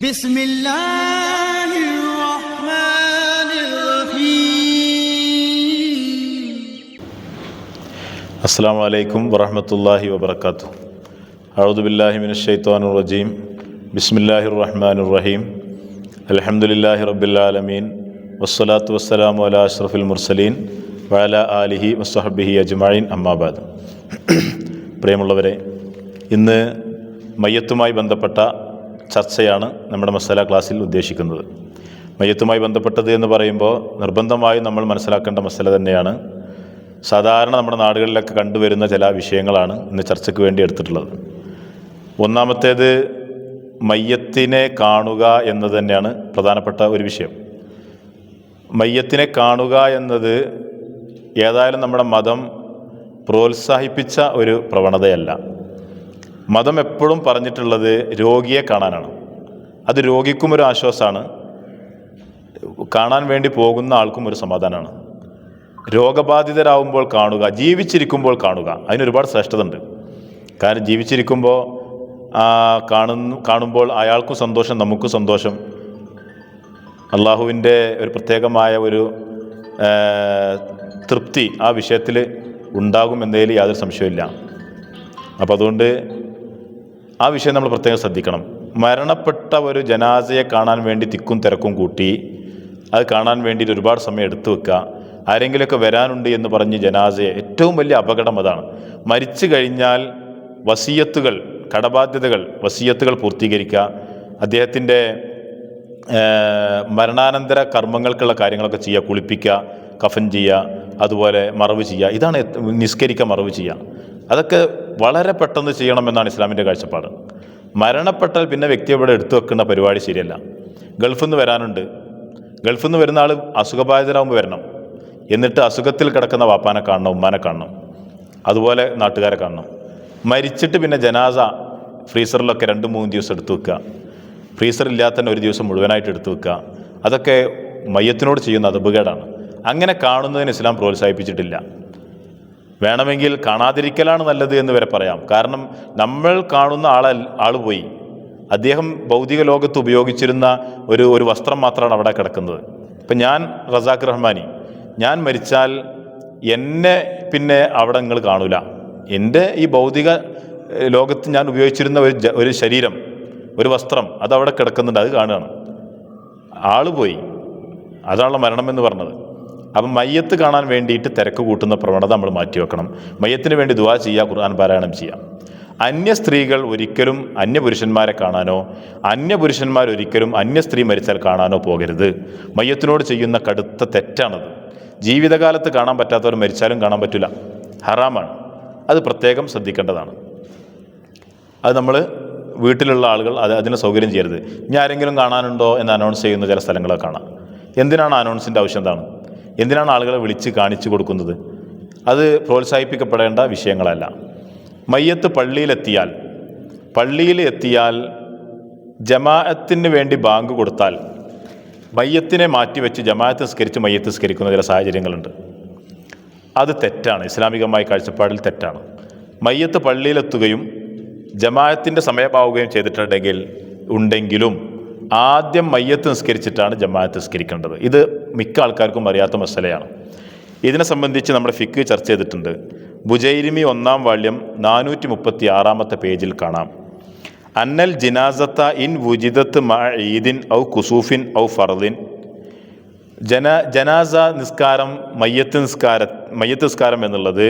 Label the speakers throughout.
Speaker 1: بسم الله الرحمن الرحيم
Speaker 2: അസ്സാം വലൈക്കും വറഹമത്തല്ലാഹി വബർക്കാത്തു അഴുദുബില്ലാഹി മിനഷൈത്വാൻ റജീം ബിസ്മില്ലാഹി റഹ്മാൻ റഹീം അലഹമുല്ലാഹി റബ്ബിലാലമീൻ വസ്സലാത്തു വസ്സലാമു അല അഷ്റഫുൽ മുർസലീൻ വഅല ആലിഹി വസ്ഹബിഹി അജ്മഈൻ അമ്മാബാദ് പ്രിയമുള്ളവരെ ഇന്ന് മയ്യത്തുമായി ബന്ധപ്പെട്ട ചർച്ചയാണ് നമ്മുടെ മസാല ക്ലാസ്സിൽ ഉദ്ദേശിക്കുന്നത്. മയ്യത്തുമായി ബന്ധപ്പെട്ടത് എന്ന് പറയുമ്പോൾ നിർബന്ധമായും നമ്മൾ മനസ്സിലാക്കേണ്ട മസല തന്നെയാണ്. സാധാരണ നമ്മുടെ നാടുകളിലൊക്കെ കണ്ടുവരുന്ന ചില വിഷയങ്ങളാണ് ഇന്ന് ചർച്ചയ്ക്ക് വേണ്ടി എടുത്തിട്ടുള്ളത്. ഒന്നാമത്തേത് മയ്യത്തിനെ കാണുക എന്നത് തന്നെയാണ് പ്രധാനപ്പെട്ട ഒരു വിഷയം. മയ്യത്തിനെ കാണുക എന്നത് ഏതായാലും നമ്മുടെ മതം പ്രോത്സാഹിപ്പിച്ച ഒരു പ്രവണതയല്ല. മതം എപ്പോഴും പറഞ്ഞിട്ടുള്ളത് രോഗിയെ കാണാനാണ്. അത് രോഗിക്കും ഒരു ആശ്വാസമാണ് കാണാൻ വേണ്ടി പോകുന്ന ആൾക്കും ഒരു സമാധാനമാണ് രോഗബാധിതരാകുമ്പോൾ കാണുക ജീവിച്ചിരിക്കുമ്പോൾ കാണുക അതിനൊരുപാട് ശ്രേഷ്ഠത ഉണ്ട് കാരണം ജീവിച്ചിരിക്കുമ്പോൾ കാണുന്നു കാണുമ്പോൾ അയാൾക്കും സന്തോഷം നമുക്കും സന്തോഷം. അള്ളാഹുവിന്റെ ഒരു പ്രത്യേകമായ ഒരു തൃപ്തി ആ വിഷയത്തിൽ ഉണ്ടാകും എന്നതിൽ യാതൊരു സംശയമില്ല അപ്പോൾ അതുകൊണ്ട് ആ വിഷയം നമ്മൾ പ്രത്യേകം ശ്രദ്ധിക്കണം. മരണപ്പെട്ട ഒരു ജനാസയെ കാണാൻ വേണ്ടി തിക്കും തിരക്കും കൂട്ടി അത് കാണാൻ വേണ്ടിയിട്ട് ഒരുപാട് സമയം എടുത്തു വെക്കുക. ആരെങ്കിലുമൊക്കെ വരാനുണ്ട് എന്ന് പറഞ്ഞ് ജനാസയെ ഏറ്റവും വലിയ അപകടം അതാണ്. മരിച്ചു കഴിഞ്ഞാൽ വസീയത്തുകൾ കടബാധ്യതകൾ വസീയത്തുകൾ പൂർത്തീകരിക്കുക. അദ്ദേഹത്തിന്റെ മരണാനന്തര കർമ്മങ്ങൾക്കുള്ള കാര്യങ്ങളൊക്കെ ചെയ്യുക. കുളിപ്പിക്കുക കഫൻ ചെയ്യുക അതുപോലെ മറവ് ചെയ്യുക. ഇതാണ് നിസ്കരിക്കുക മറവ് ചെയ്യുക. അതൊക്കെ വളരെ പെട്ടെന്ന് ചെയ്യണമെന്നാണ് ഇസ്ലാമിന്റെ കാഴ്ചപ്പാട്. മരണപ്പെട്ടാൽ പിന്നെ വ്യക്തി ഇവിടെ എടുത്തു വെക്കുന്ന പരിപാടി ശരിയല്ല. ഗൾഫിൽ നിന്ന് വരാനുണ്ട്. ഗൾഫിൽ നിന്ന് വരുന്ന ആൾ അസുഖബാധിതരാകുമ്പോൾ വരണം. എന്നിട്ട് അസുഖത്തിൽ കിടക്കുന്ന വാപ്പാനെ കാണണം ഉമ്മാനെ കാണണം. അതുപോലെ നാട്ടുകാരെ കാണണം. മരിച്ചിട്ട് പിന്നെ ജനാസ ഫ്രീസറിലൊക്കെ രണ്ട് മൂന്ന് ദിവസം എടുത്തു വെക്കുക. ഫ്രീസർ ഇല്ലാത്ത തന്നെ ഒരു ദിവസം മുഴുവനായിട്ട് എടുത്തു വെക്കുക. അതൊക്കെ മയ്യത്തിനോട് ചെയ്യുന്ന അതപകേടാണ് അങ്ങനെ കാണുന്നതിന് ഇസ്ലാം പ്രോത്സാഹിപ്പിച്ചിട്ടില്ല. വേണമെങ്കിൽ കാണാതിരിക്കലാണ് നല്ലത് എന്ന് വരെ പറയാം. കാരണം നമ്മൾ കാണുന്ന ആളെ ആൾ പോയി. അദ്ദേഹം ഭൗതിക ലോകത്ത് ഉപയോഗിച്ചിരുന്ന ഒരു ഒരു വസ്ത്രം മാത്രമാണ് അവിടെ കിടക്കുന്നത്. ഇപ്പം ഞാൻ റസാഖ് റഹ്മാനി. ഞാൻ മരിച്ചാൽ എന്നെ പിന്നെ അവിടെ നിങ്ങൾ കാണൂല. എന്റെ ഈ ഭൗതിക ലോകത്ത് ഞാൻ ഉപയോഗിച്ചിരുന്ന ഒരു ഒരു ശരീരം ഒരു വസ്ത്രം അത് അവിടെ കിടക്കുന്നുണ്ട് അത് കാണുകയാണ്. ആൾ പോയി. അതാണല്ലോ മരണം എന്ന് പറഞ്ഞത്. അപ്പം മയ്യത്ത് കാണാൻ വേണ്ടിയിട്ട് തിരക്ക് കൂട്ടുന്ന പ്രവണത നമ്മൾ മാറ്റിവെക്കണം മയ്യത്തിന് വേണ്ടി ദുവാ ചെയ്യുക ഖുർആൻ പാരായണം ചെയ്യാം. അന്യ സ്ത്രീകൾ ഒരിക്കലും അന്യ പുരുഷന്മാരെ കാണാനോ അന്യ പുരുഷന്മാർ ഒരിക്കലും അന്യ സ്ത്രീ മരിച്ചാൽ കാണാനോ പോകരുത്. മയ്യത്തിനോട് ചെയ്യുന്ന കടുത്ത തെറ്റാണത്. ജീവിതകാലത്ത് കാണാൻ പറ്റാത്തവർ മരിച്ചാലും കാണാൻ പറ്റില്ല ഹറാമാണ്. അത് പ്രത്യേകം ശ്രദ്ധിക്കേണ്ടതാണ്. അത് നമ്മൾ വീട്ടിലുള്ള ആളുകൾ അത് അതിന് സൗകര്യം ചെയ്യരുത്. ഇനി ആരെങ്കിലും കാണാനുണ്ടോ എന്ന് അനൗൺസ് ചെയ്യുന്ന ചില സ്ഥലങ്ങളൊക്കെ കാണാം. എന്തിനാണ് അനൗൺസിന്റെ ആവശ്യം എന്താണ്? എന്തിനാണ് ആളുകളെ വിളിച്ച് കാണിച്ചു കൊടുക്കുന്നത്? അത് പ്രോത്സാഹിപ്പിക്കപ്പെടേണ്ട വിഷയങ്ങളല്ല. മയ്യത്ത് പള്ളിയിലെത്തിയാൽ പള്ളിയിൽ എത്തിയാൽ ജമാഅത്തിന് വേണ്ടി ബാങ്ക് കൊടുത്താൽ മയ്യത്തിനെ മാറ്റിവെച്ച് ജമാഅത്ത് നിസ്കരിച്ച് മയ്യത്ത് നിസ്കരിക്കുന്ന ചില സാഹചര്യങ്ങളുണ്ട്. അത് തെറ്റാണ്. ഇസ്ലാമികമായ കാഴ്ചപ്പാടിൽ തെറ്റാണ്. മയ്യത്ത് പള്ളിയിലെത്തുകയും ജമാഅത്തിന്റെ സമയമാവുകയും ചെയ്തിട്ടുണ്ടെങ്കിൽ ഉണ്ടെങ്കിലും ആദ്യം മയ്യത്ത് നിസ്കരിച്ചിട്ടാണ് ജമാഅത്ത് നിസ്കരിക്കേണ്ടത്. ഇത് മിക്ക ആൾക്കാർക്കും അറിയാത്ത മസലയാണ്. ഇതിനെ സംബന്ധിച്ച് നമ്മുടെ ഫിക്ക് ചർച്ച ചെയ്തിട്ടുണ്ട്. ബുജൈരിമി ഒന്നാം വാള്യം നാനൂറ്റി മുപ്പത്തി ആറാമത്തെ പേജിൽ കാണാം. അന്നൽ ജിനാസത്ത ഇൻ വുജിദത്ത് മ ഈദിൻ ഔ കുസൂഫിൻ ഔ ഫർദിൻ. ജന ജനാസ നിസ്കാരം മയ്യത്ത് നിസ്കാര മയ്യത്ത് നിസ്കാരം എന്നുള്ളത്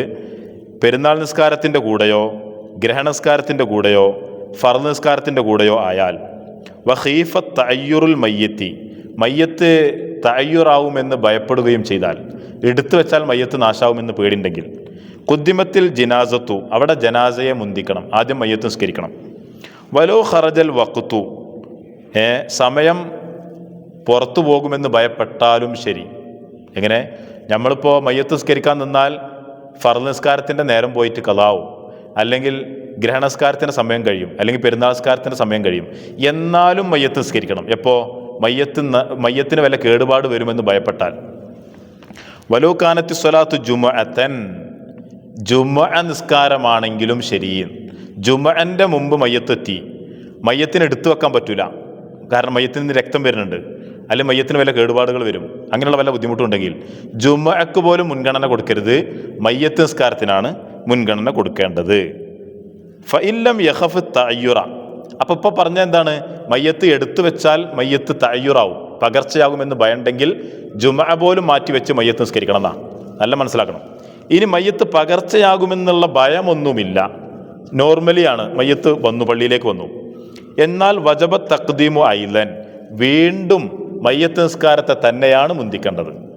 Speaker 2: പെരുന്നാൾ നിസ്കാരത്തിന്റെ കൂടെയോ ഗ്രഹണസ്കാരത്തിന്റെ കൂടെയോ ഫർദ് നിസ്കാരത്തിന്റെ കൂടെയോ ആയാൽ വഹീഫ തയ്യുറുൽ മയ്യത്തി. മയ്യത്ത് തയ്യുറാവുമെന്ന് ഭയപ്പെടുകയും ചെയ്താൽ എടുത്തു വെച്ചാൽ മയ്യത്ത് നാശാവുമെന്ന് പേടിണ്ടെങ്കിൽ. കുദ്ദിമത്തിൽ ജിനാസത്തു അവിടെ ജനാസയെ മുന്തിക്കണം ആദ്യം മയ്യത്ത് നിസ്കരിക്കണം. വലോ ഹറജൽ വക്കുത്തു ഏ സമയം പുറത്തു പോകുമെന്ന് ഭയപ്പെട്ടാലും ശരി. എങ്ങനെ? നമ്മളിപ്പോൾ മയ്യത്ത് നിസ്കരിക്കാൻ നിന്നാൽ ഫർദ് നിസ്കാരത്തിന്റെ നേരം പോയിട്ട് കഥാവും അല്ലെങ്കിൽ ഗ്രഹണസ്കാരത്തിന്റെ സമയം കഴിയും അല്ലെങ്കിൽ പെരുന്നാൾ നിസ്കാരത്തിന്റെ സമയം കഴിയും. എന്നാലും മയ്യത്ത് നിസ്കരിക്കണം. എപ്പോൾ മയ്യത്ത് ന- മയ്യത്തിന് വല്ല കേടുപാട് വരുമെന്ന് ഭയപ്പെട്ടാൽ. വലോ സ്വലാത്ത് ജുമ അത്തൻ ജുമ നിസ്കാരമാണെങ്കിലും ശരി. ജുമന്റെ മുമ്പ് മയ്യത്തെത്തി. മയ്യത്തിന് എടുത്തു വെക്കാൻ പറ്റില്ല കാരണം മയ്യത്തിൽ നിന്ന് രക്തം വരുന്നുണ്ട്. അല്ലെങ്കിൽ മയ്യത്തിന് വല്ല കേടുപാടുകൾ വരും. അങ്ങനെയുള്ള വല്ല ബുദ്ധിമുട്ടുണ്ടെങ്കിൽ ജുമക്ക് പോലും മുൻഗണന കൊടുക്കരുത്. മയ്യത്ത് നിസ്കാരത്തിനാണ് മുൻഗണന കൊടുക്കേണ്ടത്. ഫഇല്ലം യഹഫ് തയ്യുറ അപ്പം ഇപ്പോൾ പറഞ്ഞ എന്താണ്? മയ്യത്ത് എടുത്തു വെച്ചാൽ മയ്യത്ത് തയ്യുറാവും പകർച്ചയാകുമെന്ന് ഭയണ്ടെങ്കിൽ ജുമ പോലും മാറ്റി വെച്ച് മയ്യത്ത് നിസ്കരിക്കണം എന്നാ. നല്ല മനസ്സിലാക്കണം. ഇനി മയ്യത്ത് പകർച്ചയാകുമെന്നുള്ള ഭയമൊന്നുമില്ല. നോർമലിയാണ്. മയ്യത്ത് വന്നു പള്ളിയിലേക്ക് വന്നു. എന്നാൽ വജബ തക്ദീമു ഐലൻ. വീണ്ടും മയ്യത്ത് നിസ്കാരത്തെ തന്നെയാണ് മുന്തിക്കേണ്ടത്.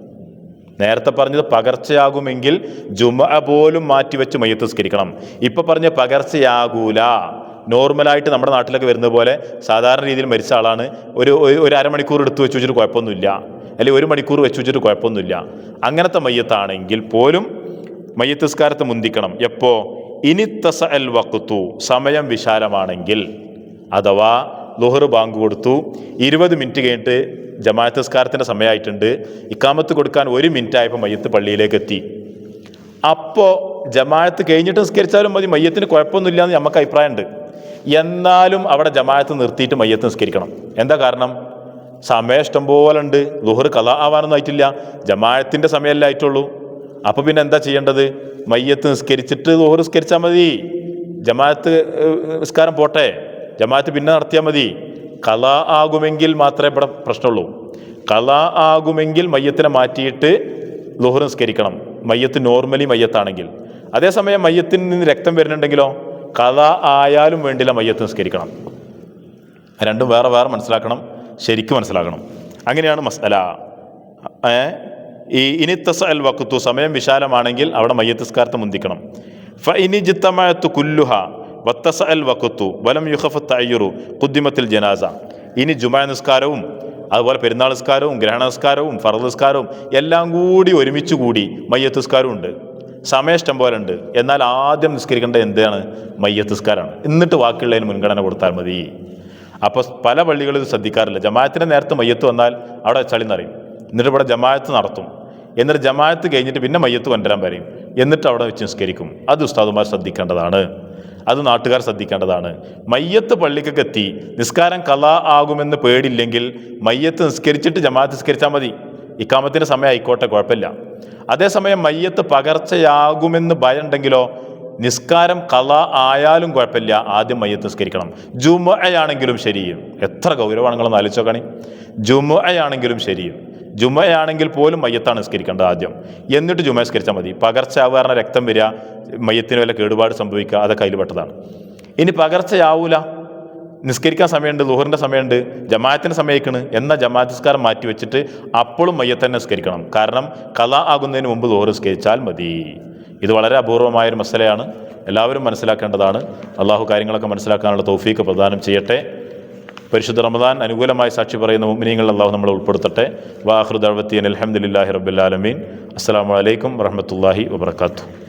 Speaker 2: നേരത്തെ പറഞ്ഞത് പകർച്ചയാകുമെങ്കിൽ ജുമ പോലും മാറ്റിവെച്ച് മയ്യത്ത് ഇപ്പം പറഞ്ഞ പകർച്ചയാകൂല. നോർമലായിട്ട് നമ്മുടെ നാട്ടിലൊക്കെ വരുന്നത് പോലെ സാധാരണ രീതിയിൽ മരിച്ച ആളാണ്. ഒരു ഒരു- അരമണിക്കൂർ എടുത്തു വെച്ച് വെച്ചിട്ട് കുഴപ്പമൊന്നുമില്ല. അല്ലെങ്കിൽ ഒരു മണിക്കൂർ വെച്ച് വെച്ചിട്ട് കുഴപ്പമൊന്നുമില്ല. അങ്ങനത്തെ മയ്യത്താണെങ്കിൽ പോലും മയ്യത്ത് നിസ്കാരത്തെ മുന്തിക്കണം. എപ്പോ? ഇനി തസ അൽ വക്കുത്തു സമയം വിശാലമാണെങ്കിൽ. അഥവാ ലുഹർ ബാങ്ക് കൊടുത്തു. ഇരുപത് മിനിറ്റ് കഴിഞ്ഞിട്ട് ജമാഅത്ത് നിസ്കാരത്തിന്റെ സമയമായിട്ടുണ്ട്. ഇക്കാമത്ത് കൊടുക്കാൻ ഒരു മിനിറ്റ് ആയപ്പോൾ മയ്യത്ത് പള്ളിയിലേക്ക് എത്തി. അപ്പോൾ ജമാഅത്ത് കഴിഞ്ഞിട്ട് നിസ്കരിച്ചാലും മതി. മയ്യത്തിന് കുഴപ്പമൊന്നുമില്ല എന്ന് നമുക്ക് അഭിപ്രായമുണ്ട്. എന്നാലും അവിടെ ജമാഅത്ത് നിർത്തിയിട്ട് മയ്യത്ത് നിസ്കരിക്കണം. എന്താ കാരണം? സമയം ഇഷ്ടം പോലെ ഉണ്ട്. ലുഹർ കഥ ആവാനൊന്നും ആയിട്ടില്ല. ജമാഅത്തിന്റെ സമയമല്ലേ ആയിട്ടുള്ളൂ. അപ്പോൾ പിന്നെ എന്താ ചെയ്യേണ്ടത്? മയ്യത്ത് നിസ്കരിച്ചിട്ട് ലുഹർ നിസ്കരിച്ചാൽ മതി. ജമാഅത്ത് നിസ്കാരം പോട്ടെ. ജമാഅത്ത് പിന്നെ നടത്തിയാൽ മതി. കല ആകുമെങ്കിൽ മാത്രമേ ഇവിടെ പ്രശ്നമുള്ളൂ. കല ആകുമെങ്കിൽ മയ്യത്തിനെ മാറ്റിയിട്ട് ലുഹർ നിസ്കരിക്കണം. മയ്യത്ത് നോർമലി മയ്യത്താണെങ്കിൽ. അതേസമയം മയ്യത്തിൽ നിന്ന് രക്തം വരുന്നുണ്ടെങ്കിലോ? കഥ ആയാലും വേണ്ടില്ല മയ്യത്ത് നിസ്കരിക്കണം. രണ്ടും വേറെ വേറെ മനസ്സിലാക്കണം. ശരിക്കും മനസ്സിലാക്കണം. അങ്ങനെയാണ് മസല. ഈ ഇനിത്തസ അൽ വക്കുത്തു സമയം വിശാലമാണെങ്കിൽ അവിടെ മയ്യത്തിസ്കാരത്തെ മുന്തിക്കണം. ഫ ഇനി ജിത്തമയത്തു കുല്ലുഹ. വത്തസ അൽ വക്കുത്തു വലം യുഹഫ് തയ്യുറു കുദ്ദിമത്തിൽ ജനാസ. ഇനി ജുമാ നിസ്കാരവും അതുപോലെ പെരുന്നാൾ നിസ്കാരവും ഗ്രഹണ നിസ്കാരവും ഫറദ് നിസ്കാരവും എല്ലാം കൂടി ഒരുമിച്ച് കൂടി മയ്യത്ത് നിസ്കാരവും ഉണ്ട്. സമയഷ്ടം പോലെ ഉണ്ട്. എന്നാൽ ആദ്യം നിസ്കരിക്കേണ്ട എന്താണ്? മയ്യത്ത് നിസ്കാരമാണ്. എന്നിട്ട് ബാക്കിയുള്ളതിന് മുൻഗണന കൊടുത്താൽ മതി. അപ്പോൾ പല പള്ളികളും ഇത് ശ്രദ്ധിക്കാറില്ല. ജമാഅത്തിന് നേരത്തെ മയ്യത്ത് വന്നാൽ അവിടെ ചളി നിറയും. എന്നിട്ട് ഇവിടെ ജമാഅത്ത് നടത്തും. എന്നിട്ട് ജമാഅത്ത് കഴിഞ്ഞിട്ട് പിന്നെ മയ്യത്ത് കൊണ്ടുവരാൻ പറയും. എന്നിട്ട് അവിടെ വെച്ച് നിസ്കരിക്കും. അത് ഉസ്താദുമാർ ശ്രദ്ധിക്കേണ്ടതാണ്. അത് നാട്ടുകാർ ശ്രദ്ധിക്കേണ്ടതാണ്. മയ്യത്ത് പള്ളിക്കൊക്കെ എത്തി നിസ്കാരം കല ആകുമെന്ന് പേടില്ലെങ്കിൽ മയ്യത്ത് നിസ്കരിച്ചിട്ട് ജമാഅത്ത് നിസ്കരിച്ചാൽ മതി. ഇക്കാമത്തിന്റെ സമയം ആയിക്കോട്ടെ കുഴപ്പമില്ല. അതേസമയം മയ്യത്ത് പകർച്ചയാകുമെന്ന് ഭയം ഉണ്ടെങ്കിലോ നിസ്കാരം കല ആയാലും കുഴപ്പമില്ല. ആദ്യം മയ്യത്ത് നിസ്കരിക്കണം. ജുമയാണെങ്കിലും ശരിയും. എത്ര ഗൗരവമാണെങ്കിലും ആലോചിച്ചോക്കണേ ജുമയാണെങ്കിലും ശരിയും. ജുമയാണെങ്കിൽ പോലും മയ്യത്താണ് നിസ്കരിക്കേണ്ടത് ആദ്യം. എന്നിട്ട് ജുമ നിസ്കരിച്ചാൽ മതി. പകർച്ചയാവുക രക്തം വരിക മയ്യത്തിന് വല്ല കേടുപാട് സംഭവിക്കുക അതൊക്കെ അതിൽ പെട്ടതാണ് ഇനി പകർച്ചയാവൂല. നിസ്കരിക്കാൻ സമയമുണ്ട് ലുഹറിന്റെ സമയമുണ്ട് ജമാഅത്തിന് സമയക്കണ് എന്ന ജമാഅത്ത് മാറ്റി വെച്ചിട്ട് അപ്പോഴും മയ്യത്തന്നെ നിസ്കരിക്കണം. കാരണം കല ആകുന്നതിന് മുമ്പ് ലുഹർ നിസ്കരിച്ചാൽ മതി. ഇത് വളരെ അപൂർവമായൊരു മസലയാണ്. എല്ലാവരും മനസ്സിലാക്കേണ്ടതാണ്. അള്ളാഹു കാര്യങ്ങളൊക്കെ മനസ്സിലാക്കാനുള്ള തൗഫീക്ക് പ്രദാനം ചെയ്യട്ടെ. പരിശുദ്ധ റമദാൻ അനുകൂലമായി സാക്ഷി പറയുന്ന മുമിനിങ്ങൾ അള്ളാഹു നമ്മളെ ഉൾപ്പെടുത്തട്ടെ. വാഹൃദ് അഴുവത്തീൻ അലഹമുല്ലാഹി റബ്ബുലാലമീൻ അസ്സാം വലൈക്കും വറഹമത്തല്ലാഹി വബർക്കാത്തു